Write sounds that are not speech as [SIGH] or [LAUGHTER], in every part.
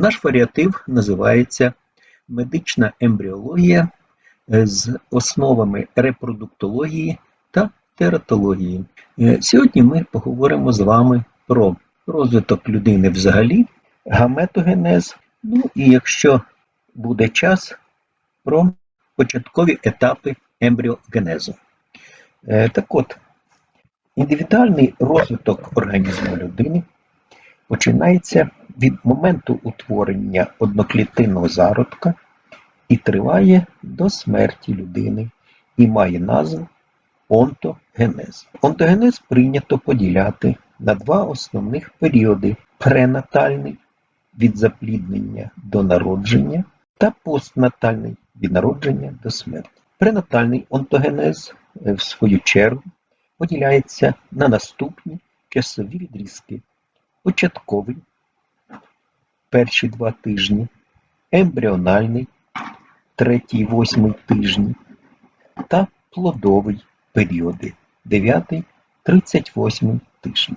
Наш варіатив називається Медична ембріологія з основами репродуктології та тератології. Е, Сьогодні ми поговоримо з вами про розвиток людини взагалі, гаметогенез, ну і якщо буде час, про початкові етапи ембріогенезу. Е, Так от, індивідуальний розвиток організму людини починається від моменту утворення одноклітинного зародка і триває до смерті людини і має назву онтогенез. Онтогенез прийнято поділяти на два основних періоди: пренатальний від запліднення до народження та постнатальний від народження до смерті. Пренатальний онтогенез, е, в свою чергу, поділяється на наступні часові відрізки: початковий перші два тижні, ембріональний третій восьмий тижні та плодовий періоди 9-38 тижні.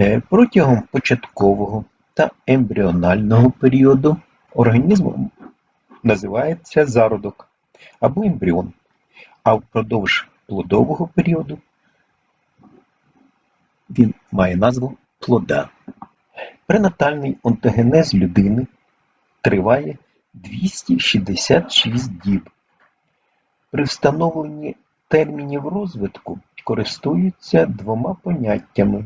Е, Протягом початкового та ембріонального періоду організмом називається зародок або ембріон, а впродовж плодового періоду він має назву плода. Пренатальний онтогенез людини триває 266 діб. При встановленні термінів розвитку користуються двома поняттями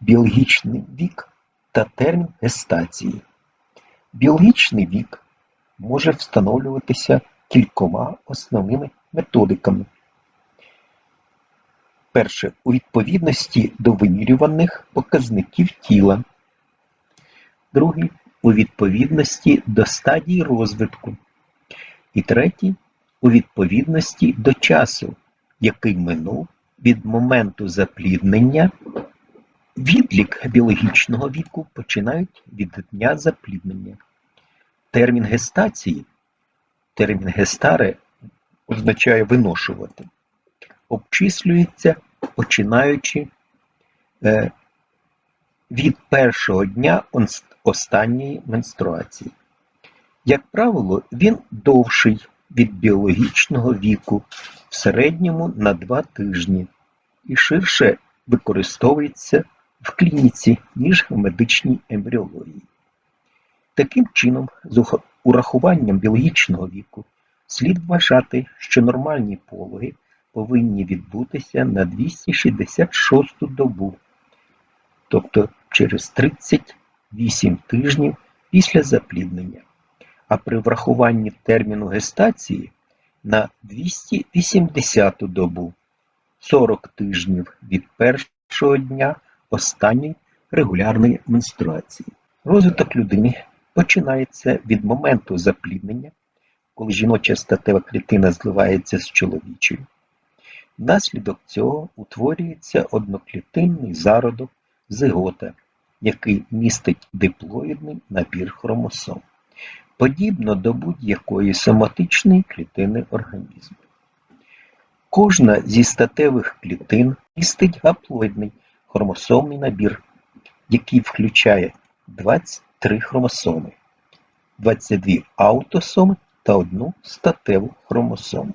біологічний вік та термін гестації. Біологічний вік може встановлюватися кількома основними методиками. Перше. У відповідності до вимірюваних показників тіла. Другий у відповідності до стадії розвитку. І третій у відповідності до часу, який минув від моменту запліднення. Відлік біологічного віку починають від дня запліднення. Термін гестації, термін гестаре означає виношувати, обчислюється починаючи е, від першого дня останньої менструації. Як правило, він довший від біологічного віку в середньому на 2 тижні і ширше використовується в клініці, ніж в медичній ембріології. Таким чином, з урахуванням біологічного віку слід вважати, що нормальні пологи повинні відбутися на 266 добу, тобто через 38 тижнів після запліднення, а при врахуванні терміну гестації на 280 добу 40 тижнів від першого дня останньої регулярної менструації. Розвиток людини починається від моменту запліднення, коли жіноча статева клітина зливається з чоловічою. Внаслідок цього утворюється одноклітинний зародок зигота, який містить диплоїдний набір хромосом, подібно до будь-якої соматичної клітини організму. Кожна зі статевих клітин містить гаплоїдний хромосомний набір, який включає 23 хромосоми, 22 аутосоми та одну статеву хромосому.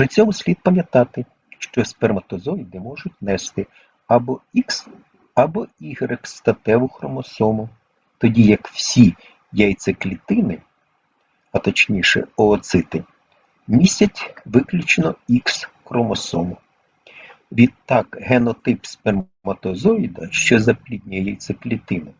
При цьому слід пам'ятати, що сперматозоїди можуть нести або Х, або Y статеву хромосому, тоді як всі яйцеклітини, а точніше ooцити, містять виключно Х хромосому. Відтак генотип сперматозоїда, що запліднює яйцеклітину,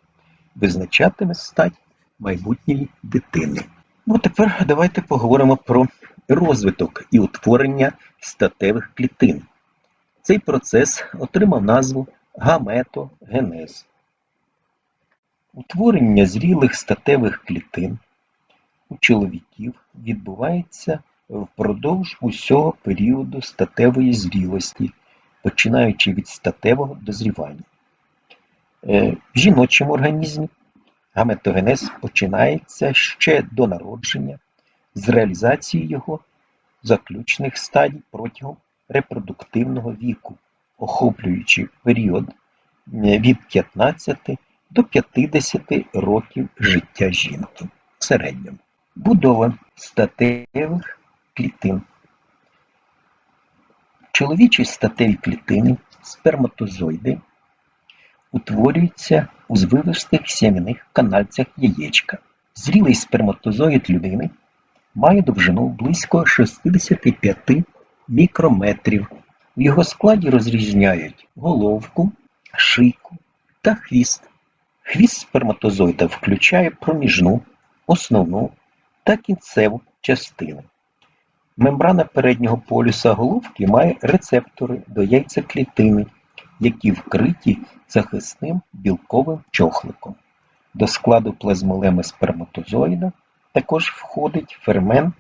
визначатиме стать майбутньої дитини. Ну, тепер давайте поговоримо про розвиток і утворення статевих клітин. Цей процес отримав назву гаметогенез. Утворення зрілих статевих клітин у чоловіків відбувається впродовж усього періоду статевої зрілості, починаючи від статевого дозрівання. Е, в жіночому організмі Гаметогенез починається ще до народження з реалізації його заключних стадій протягом репродуктивного віку, охоплюючи період від 15 до 50 років життя жінки в середньому. Будова статевих клітин. Чоловічі статеві клітини, сперматозоїди, утворюються у звивистих сім'яних канальцях яєчка. Зрілий сперматозоїд людини має довжину близько 65 мікрометрів. В його складі розрізняють головку, шийку та хвіст. Хвіст сперматозоїда включає проміжну, основну та кінцеву частини. Мембрана переднього полюса головки має рецептори до яйцеклітини, які вкриті захисним білковим чохликом. До складу плазмолеми сперматозоїда також входить фермент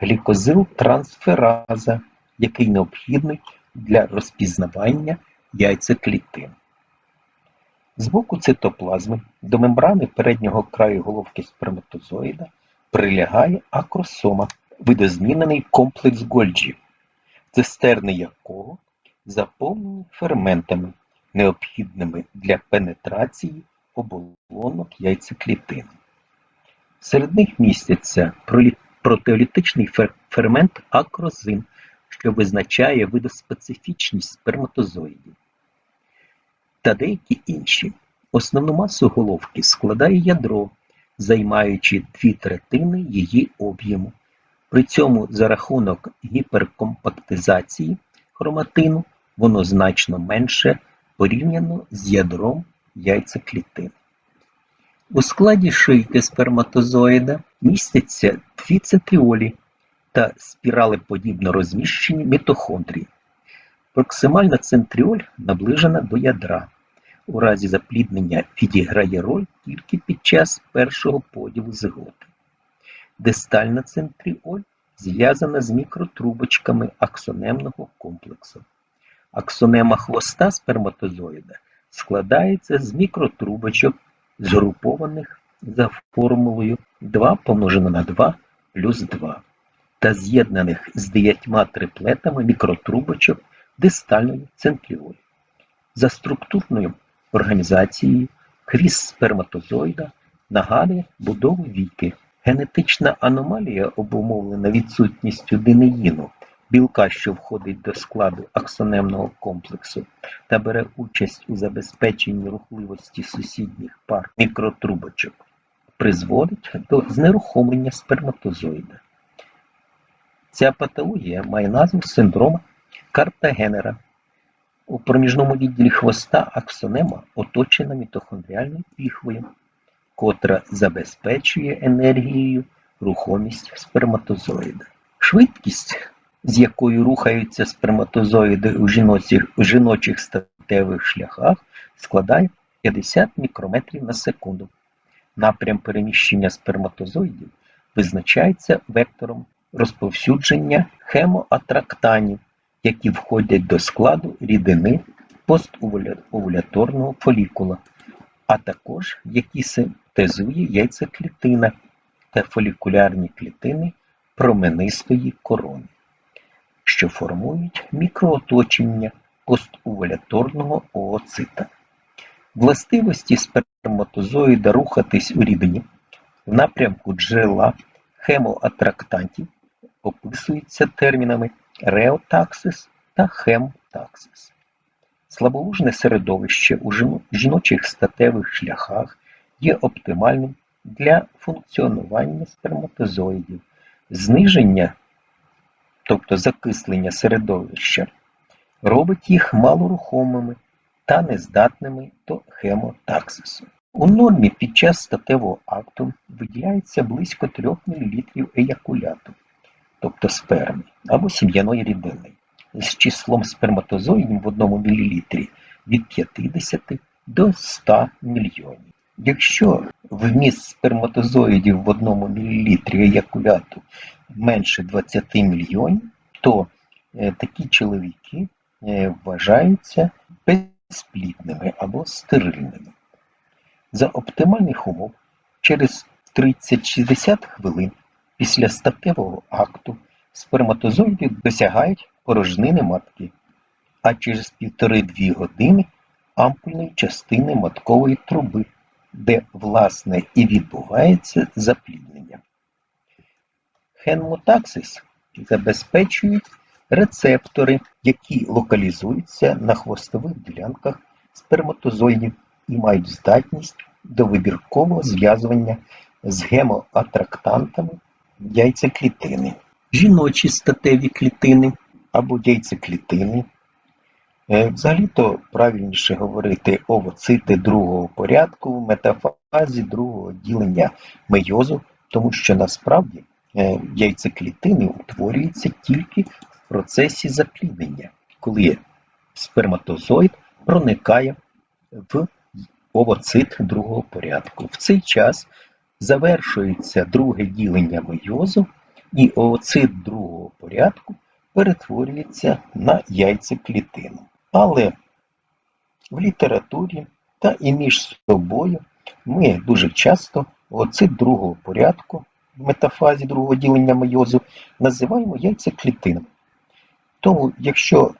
глікозил-трансфераза, який необхідний для розпізнавання яйцеклітин. З боку цитоплазми до мембрани переднього краю головки сперматозоїда прилягає акросома, видозмінений комплекс Гольджі, цистерни якого заповнені ферментами, необхідними для пенетрації оболонок яйцеклітин. Серед них містяться протеолітичний фермент акрозин, що визначає видоспецифічність сперматозоїдів, та деякі інші. Основну масу головки складає ядро, займаючи дві третини її об'єму. При цьому за рахунок гіперкомпактизації хроматину воно значно менше порівняно з ядром яйцеклітин. У складі шийки сперматозоїда містяться дві центріолі та спіралеподібно розміщені мітохондрії. Проксимальна центріоль наближена до ядра. У разі запліднення відіграє роль тільки під час першого поділу зиготи. Дистальна центріоль зв'язана з мікротрубочками аксонемного комплексу. Аксонема хвоста сперматозоїда складається з мікротрубочок, згрупованих за формулою 2 помножено на 2 плюс 2 та з'єднаних з дев'ятьма триплетами мікротрубочок дистальної центріолі. За структурною організацією хвіст сперматозоїда нагадує будову віки. Генетична аномалія обумовлена відсутністю денеїну, білка, що входить до складу аксонемного комплексу та бере участь у забезпеченні рухливості сусідніх пар мікротрубочок, призводить до знерухомлення сперматозоїда. Ця патологія має назву синдром Картагенера. У проміжному відділі хвоста аксонема оточена мітохондріальною піхвою, котра забезпечує енергією рухомість сперматозоїда. Швидкість, з якою рухаються сперматозоїди у жіночих, у жіночих статевих шляхах, складає 50 мікрометрів на секунду. Напрям переміщення сперматозоїдів визначається вектором розповсюдження хемоатрактанів, які входять до складу рідини постовуляторного фолікула, а також які синтезує яйцеклітина та фолікулярні клітини променистої корони, що формують мікрооточення постовуляторного ooцита. Властивості сперматозоїда рухатись у рідині в напрямку джерела хемоатрактантів описуються термінами реотаксис та хемотаксис. Слаболужне середовище у жіно- жіночих статевих шляхах є оптимальним для функціонування сперматозоїдів. Зниження, тобто закислення середовища, робить їх малорухомими та нездатними до хемотаксису. У нормі під час статевого акту виділяється близько 3 мл еякуляту, тобто сперми або сім'яної рідини, з числом сперматозоїдів в 1 мл від 50 до 100 мільйонів. Якщо вміст сперматозоїдів в 1 мл еякуляту менше 20 мільйонів, то е, такі чоловіки е, вважаються безплідними або стерильними. За оптимальних умов через 30-60 хвилин після статевого акту сперматозоїди досягають порожнини матки, а через 1,5-2 години ампульної частини маткової труби, де, власне, і відбувається запліднення. Хенмотаксис забезпечують рецептори, які локалізуються на хвостових ділянках сперматозоїдів і мають здатність до вибіркового зв'язування з гемоатрактантами яйцеклітини. Жіночі статеві клітини або яйцеклітини. Е, Взагалі-то правильніше говорити овоцити другого порядку в метафазі другого ділення мейозу, тому що насправді яйцеклітини утворюються тільки в процесі запліднення, коли сперматозоїд проникає в овоцит другого порядку. В цей час завершується друге ділення мейозу, і овоцит другого порядку перетворюється на яйцеклітину. Але в літературі та і між собою ми дуже часто овоцит другого порядку метафазі другого ділення мейозу називаємо яйцеклітинами. Тому, якщо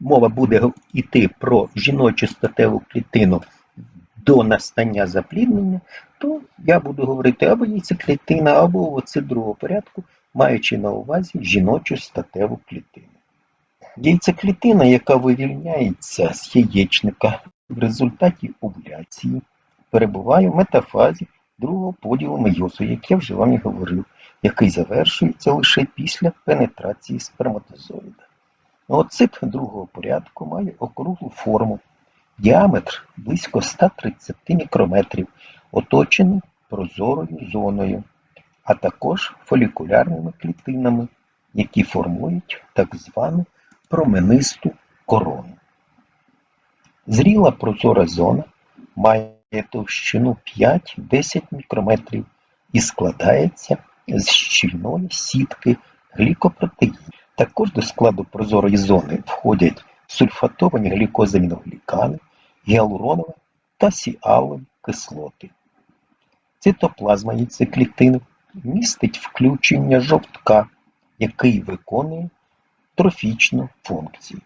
мова буде йти про жіночу статеву клітину до настання запліднення, то я буду говорити або яйцеклітина, або овоцит другого порядку, маючи на увазі жіночу статеву клітину. Яйцеклітина, яка вивільняється з яєчника в результаті овуляції, перебуває в метафазі другого поділу мейозу, як я вже вам і говорив, який завершується лише після пенетрації сперматозоїда. Ooцит другого порядку має округлу форму, діаметр близько 130 мікрометрів, оточений прозорою зоною, а також фолікулярними клітинами, які формують так звану променисту корону. Зріла прозора зона має товщину 5-10 мікрометрів і складається з щільної сітки глікопротеїнів. Також до складу прозорої зони входять сульфатовані глікозаміноглікани, гіалуронові та сіалові кислоти. Цитоплазма яйцеклітини містить включення жовтка, який виконує трофічну функцію.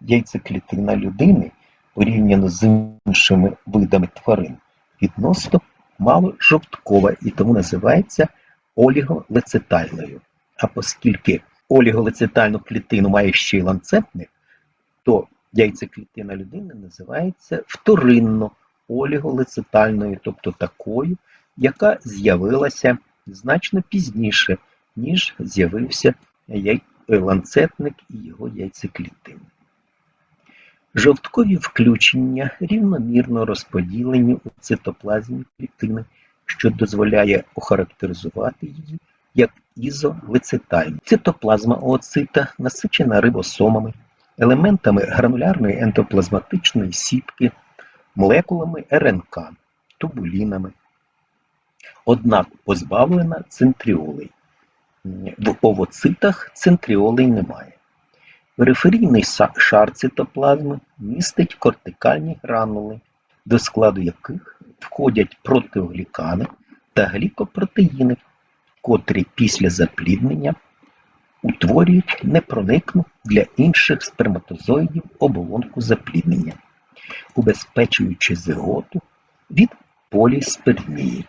Яйцеклітина людини порівняно з іншими видами тварин відносно мало жовткова і тому називається оліголецитальною. А оскільки оліголецитальну клітину має ще й ланцетник, то яйцеклітина людини називається вторинно оліголецитальною, тобто такою, яка з'явилася значно пізніше, ніж з'явився ланцетник і його яйцеклітини. Жовткові включення рівномірно розподілені у цитоплазмі клітини, що дозволяє охарактеризувати її як ізолецитальну. Цитоплазма ooцита насичена рибосомами, елементами гранулярної ентоплазматичної сітки, молекулами РНК, тубулінами, однак позбавлена центріолей. В овоцитах центріолей немає. Периферійний шар цитоплазми містить кортикальні гранули, до складу яких входять протеоглікани та глікопротеїни, котрі після запліднення утворюють непроникну для інших сперматозоїдів оболонку запліднення, убезпечуючи зиготу від поліспермії.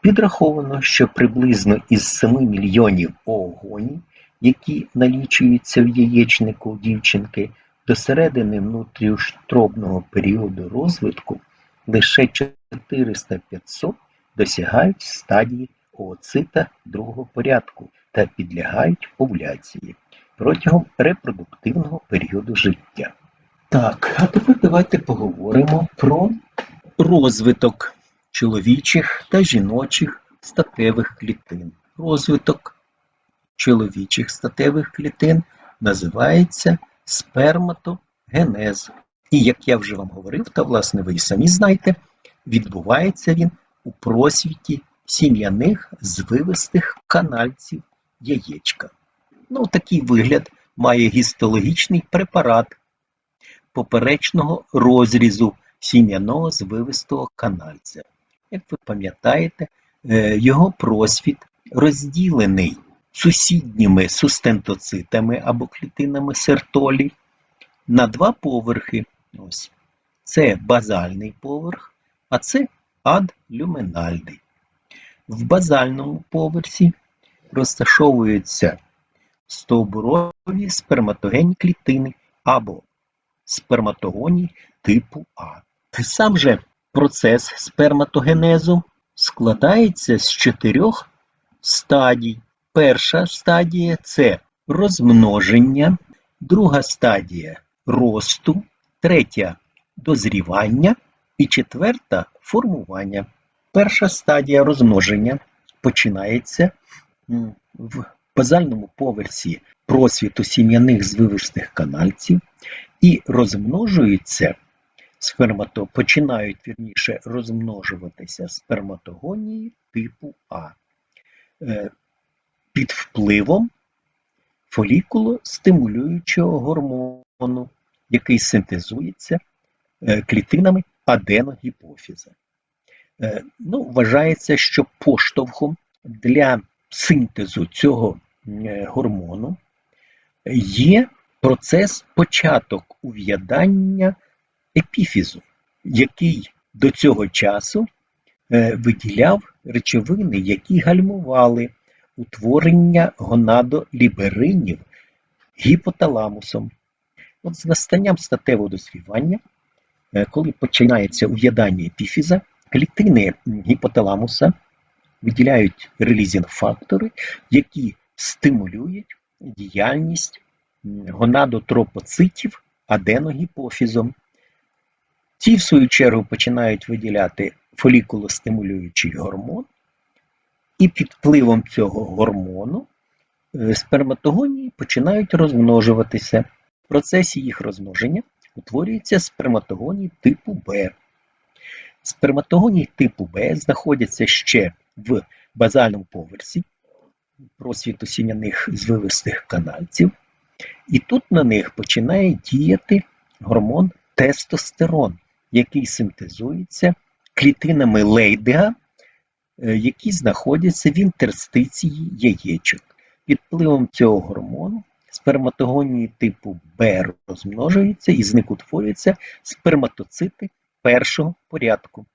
Підраховано, що приблизно із 7 мільйонів оогоній, які налічуються в яєчнику дівчинки, до середини внутрішньостробного періоду розвитку лише 400-500 досягають стадії ooцита другого порядку та підлягають овуляції протягом репродуктивного періоду життя. Так, а тепер давайте поговоримо про розвиток чоловічих та жіночих статевих клітин. Розвиток чоловічих статевих клітин називається сперматогенез. І як я вже вам говорив, та власне ви і самі знаєте, відбувається він у просвіті сім'яних звивистих канальців яєчка. Ну, такий вигляд має гістологічний препарат поперечного розрізу сім'яного звивистого канальця. Як ви пам'ятаєте, е, його просвіт розділений сусідніми сустентоцитами або клітинами сертолі на два поверхи. Ось. Це базальний поверх, а це адлюминальний. В базальному поверсі розташовуються стовбурові сперматогенні клітини або сперматогоні типу А. Сам же процес сперматогенезу складається з чотирьох стадій. Перша стадія це розмноження, друга стадія росту, третя дозрівання і четверта формування. Перша стадія розмноження починається в базальному поверсі просвіту сім'яних звивистих канальців і розмножуються спермато, починають вірніше розмножуватися сперматогонії типу А е, під впливом фолікулостимулюючого гормону, який синтезується е, клітинами аденогіпофіза. Е, Ну, вважається, що поштовхом для синтезу цього е, гормону є процес початок ув'ядання епіфізу, який до цього часу виділяв речовини, які гальмували утворення гонадоліберинів гіпоталамусом. От з настанням статевого дозрівання, е, коли починається ув'ядання епіфіза, клітини гіпоталамуса виділяють релізінг-фактори, які стимулюють діяльність гонадотропоцитів аденогіпофізом. Ці, в свою чергу, починають виділяти фолікулостимулюючий гормон, і під впливом цього гормону е, сперматогонії починають розмножуватися. В процесі їх розмноження утворюються сперматогонії типу Б. Сперматогонії типу Б знаходяться ще в базальному поверсі просвіту сім'яних звивистих канальців, і тут на них починає діяти гормон тестостерон, який синтезується клітинами Лейдега, які знаходяться в інтерстиції яєчок. Під впливом цього гормону сперматогонії типу Б розмножуються і з них утворюються сперматоцити першого порядку.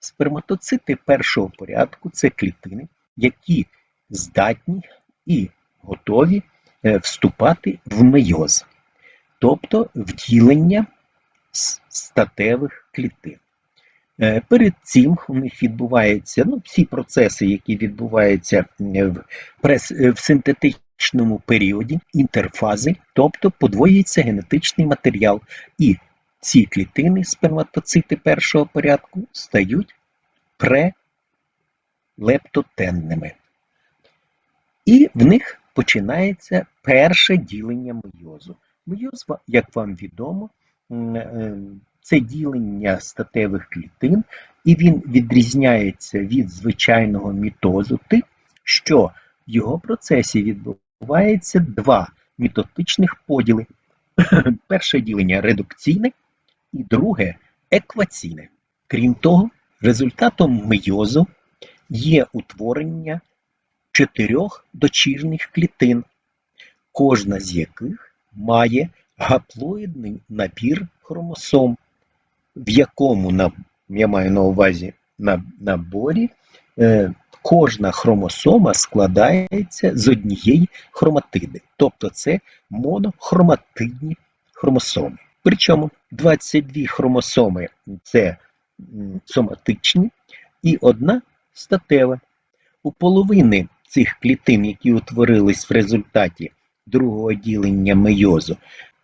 Сперматоцити першого порядку це клітини, які здатні і готові е, вступати в мейоз, тобто вділення с- статевих клітин. Е, Перед цим у них відбуваються ну, всі процеси, які відбуваються е, в, прес, е, в синтетичному періоді, інтерфази, тобто подвоюється генетичний матеріал, і ці клітини, сперматоцити першого порядку, стають прелептотенними. І в них починається перше ділення мейозу. Мейоз, як вам відомо, це ділення статевих клітин, і він відрізняється від звичайного мітозу тим, що в його процесі відбувається два мітотичних поділи. [CLEARS THROAT] Перше ділення редукційне і друге екваційне. Крім того, результатом мейозу є утворення чотирьох дочірних клітин, кожна з яких має гаплоїдний набір хромосом, в якому на, я маю на увазі на наборі е, кожна хромосома складається з однієї хроматиди, тобто це монохроматидні хромосоми. Причому 22 хромосоми це соматичні і одна статева. У половини цих клітин, які утворились в результаті другого ділення мейозу,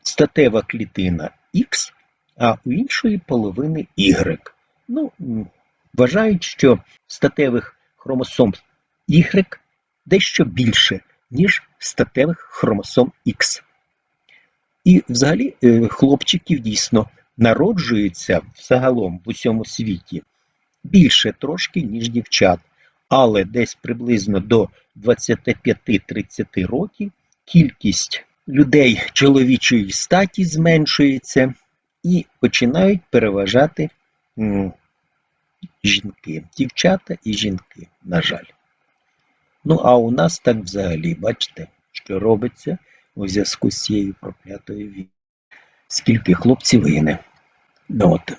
статева клітина Х, а у іншої половини Y. Ну, вважають, що статевих хромосом Y дещо більше, ніж статевих хромосом Х. І взагалі е, хлопчиків дійсно народжуються загалом в усьому світі більше трошки, ніж дівчат. Але десь приблизно до 25-30 років кількість людей чоловічої статі зменшується і починають переважати жінки, дівчата і жінки, на жаль. Ну, а у нас так взагалі, бачите, що робиться у зв'язку з цією проклятою війною. Скільки хлопців гине. Ну, от.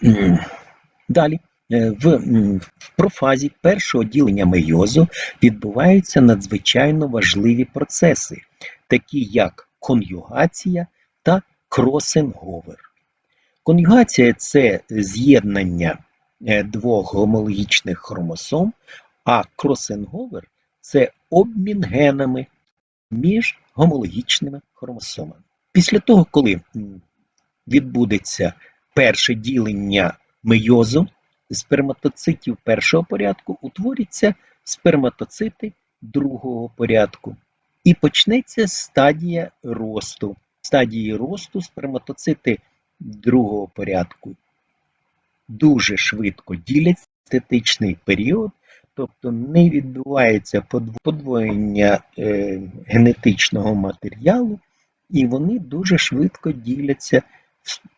Далі. Е, В, в профазі першого ділення мейозу відбуваються надзвичайно важливі процеси, такі як конюгація та кросинговер. Конюгація це з'єднання е, двох гомологічних хромосом, а кросинговер це обмін генами між гомологічними хромосомами. Після того, коли відбудеться перше ділення мейозу, сперматоцитів першого порядку утворяться сперматоцити другого порядку. І почнеться стадія росту. Стадії росту сперматоцити другого порядку дуже швидко діляться статичний період, тобто не відбувається подв- подвоєння е, генетичного матеріалу, і вони дуже швидко діляться,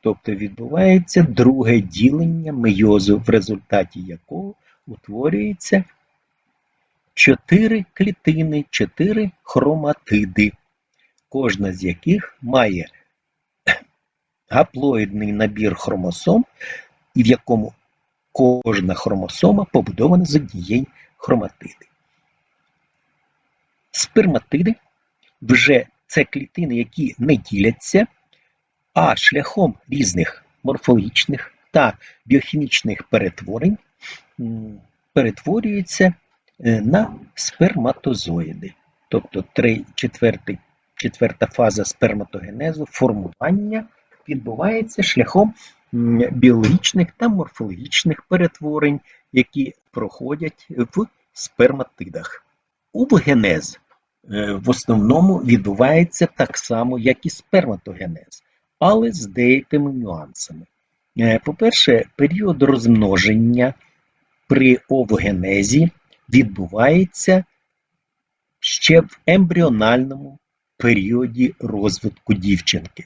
тобто відбувається друге ділення мейозу, в результаті якого утворюється чотири клітини, чотири хроматиди, кожна з яких має гаплоїдний набір хромосом, в якому кожна хромосома побудована з однієї хроматиди. Сперматиди вже це клітини, які не діляться, а шляхом різних морфологічних та біохімічних перетворень перетворюються е, на сперматозоїди. Тобто три, четверта фаза сперматогенезу, формування відбувається шляхом біологічних та морфологічних перетворень, які проходять в сперматидах. Увогенез е, в основному відбувається так само, як і сперматогенез, але з деякими нюансами. Е, По-перше, період розмноження при овогенезі відбувається ще в ембріональному періоді розвитку дівчинки.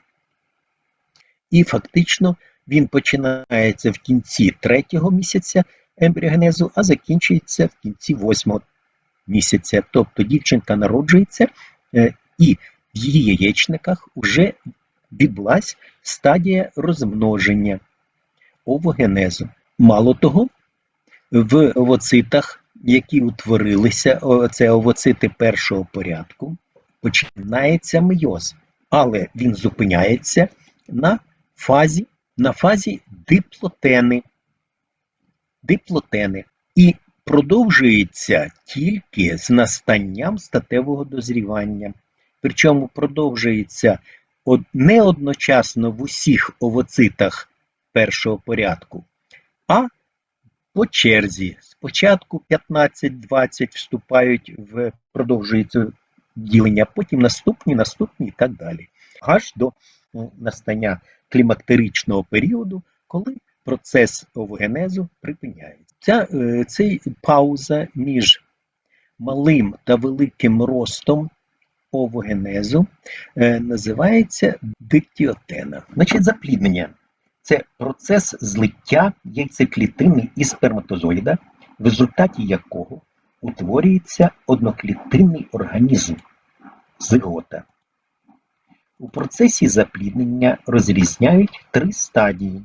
І фактично він починається в кінці третього місяця ембріогенезу, а закінчується в кінці восьмого місяця. Тобто дівчинка народжується, е, і в її яєчниках вже відбулася стадія розмноження овогенезу. Мало того, в овоцитах, які утворилися, це овоцити першого порядку, починається мейоз, але він зупиняється на фазі, на фазі диплотени. Диплотени. І продовжується тільки з настанням статевого дозрівання. Причому продовжується од- не одночасно в усіх овоцитах першого порядку, а по черзі. Спочатку 15-20 вступають в продовжується ділення, потім наступні, наступні і так далі. Аж до настання клімактеричного періоду, коли процес овогенезу припиняється. Ця, е, цей пауза між малим та великим ростом овогенезу е, називається диктіотена. Значить, запліднення це процес злиття яйцеклітини і сперматозоїда, в результаті якого утворюється одноклітинний організм зигота. У процесі запліднення розрізняють три стадії.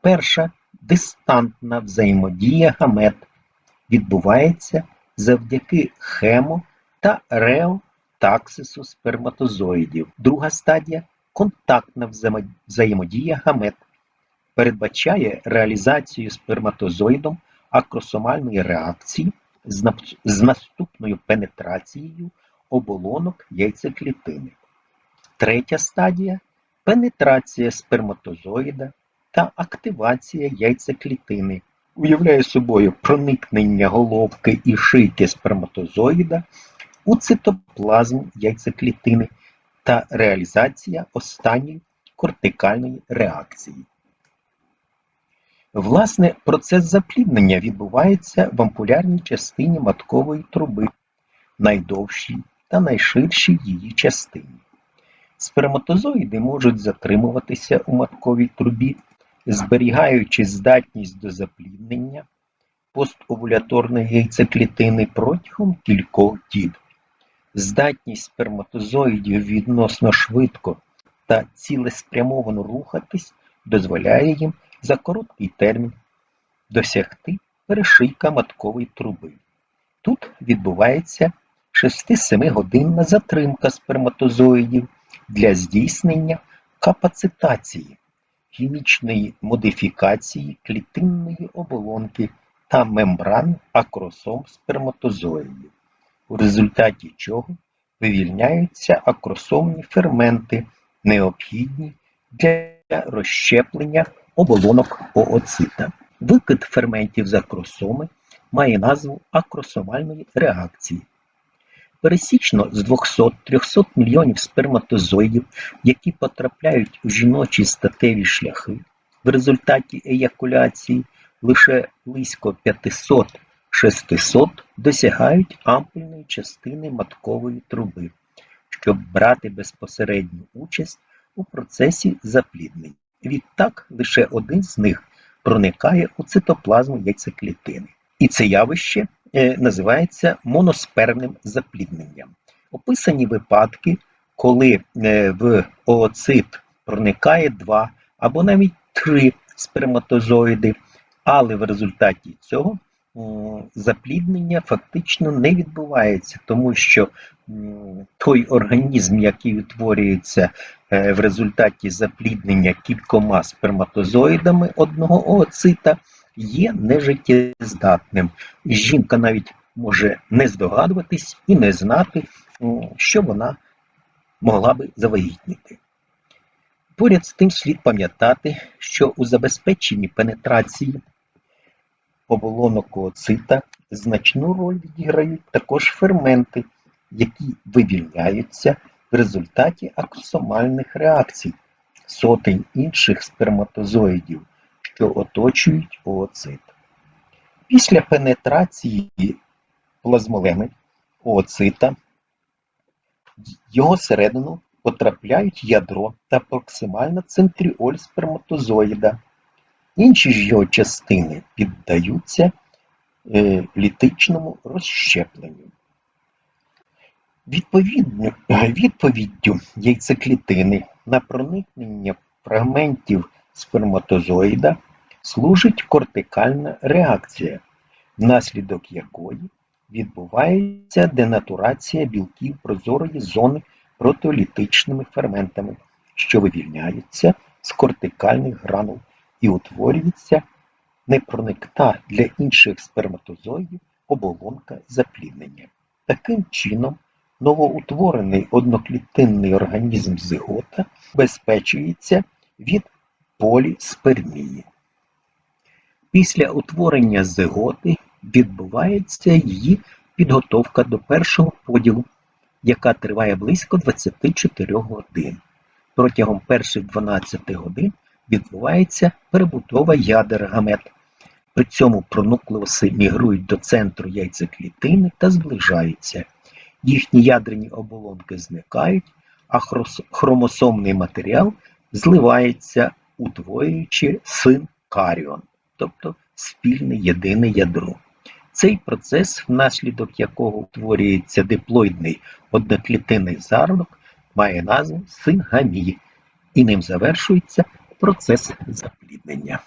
Перша дистантна взаємодія гамет відбувається завдяки хемо та реотаксису сперматозоїдів. Друга стадія контактна взаємодія гамет передбачає реалізацію сперматозоїдом акросомальної реакції з наступною пенетрацією оболонок яйцеклітини. Третя стадія пенетрація сперматозоїда та активація яйцеклітини. Уявляє собою проникнення головки і шийки сперматозоїда у цитоплазм яйцеклітини та реалізація останньої кортикальної реакції. Власне, процес запліднення відбувається в ампулярній частині маткової труби, найдовшій та найширшій її частині. Сперматозоїди можуть затримуватися у матковій трубі, зберігаючи здатність до запліднення постовуляторної яйцеклітини протягом кількох діб. Здатність сперматозоїдів відносно швидко та цілеспрямовано рухатись дозволяє їм за короткий термін досягти перешийка маткової труби. Тут відбувається 6-7 годинна затримка сперматозоїдів для здійснення капацитації, хімічної модифікації клітинної оболонки та мембран акросом сперматозоїдів, у результаті чого вивільняються акросомні ферменти, необхідні для розщеплення оболонок ooцита. Викид ферментів з акросоми має назву акросомальної реакції. Пересічно з 200-300 мільйонів сперматозоїдів, які потрапляють в жіночі статеві шляхи, в результаті еякуляції лише близько 500-600 досягають ампульної частини маткової труби, щоб брати безпосередню участь у процесі запліднення. Відтак лише один з них проникає у цитоплазму яйцеклітини. І це явище називається моноспермним заплідненням. Описані випадки, коли е, в ooцит проникає два або навіть три сперматозоїди, але в результаті цього запліднення фактично не відбувається, тому що той організм, який утворюється е, в результаті запліднення кількома сперматозоїдами одного ooцита, є нежиттєздатним. Жінка навіть може не здогадуватись і не знати, що вона могла би завагітніти. Поряд з тим слід пам'ятати, що у забезпеченні пенетрації оболонок ooцита значну роль відіграють також ферменти, які вивільняються в результаті аксомальних реакцій сотень інших сперматозоїдів, що оточують ooцит. Після пенетрації плазмолеми ooцита його середину потрапляють ядро та проксимальна центріоль сперматозоїда. Інші ж його частини піддаються е, літичному розщепленню. Відповіддю яйцеклітини на проникнення фрагментів сперматозоїда служить кортикальна реакція, внаслідок якої відбувається денатурація білків прозорої зони протеолітичними ферментами, що вивільняються з кортикальних гранул і утворюється непроникта для інших сперматозоїдів оболонка запліднення. Таким чином, новоутворений одноклітинний організм зигота безпечується від поліспермії. Після утворення зиготи відбувається її підготовка до першого поділу, яка триває близько 24 годин. Протягом перших 12 годин відбувається перебудова ядер гамет. При цьому пронуклеуси мігрують до центру яйцеклітини та зближаються. Їхні ядрені оболонки зникають, а хромосомний матеріал зливається, утворюючи син каріон, тобто спільне єдине ядро. Цей процес, внаслідок якого утворюється диплоїдний одноклітинний зародок, має назву сингамія, і ним завершується процес запліднення.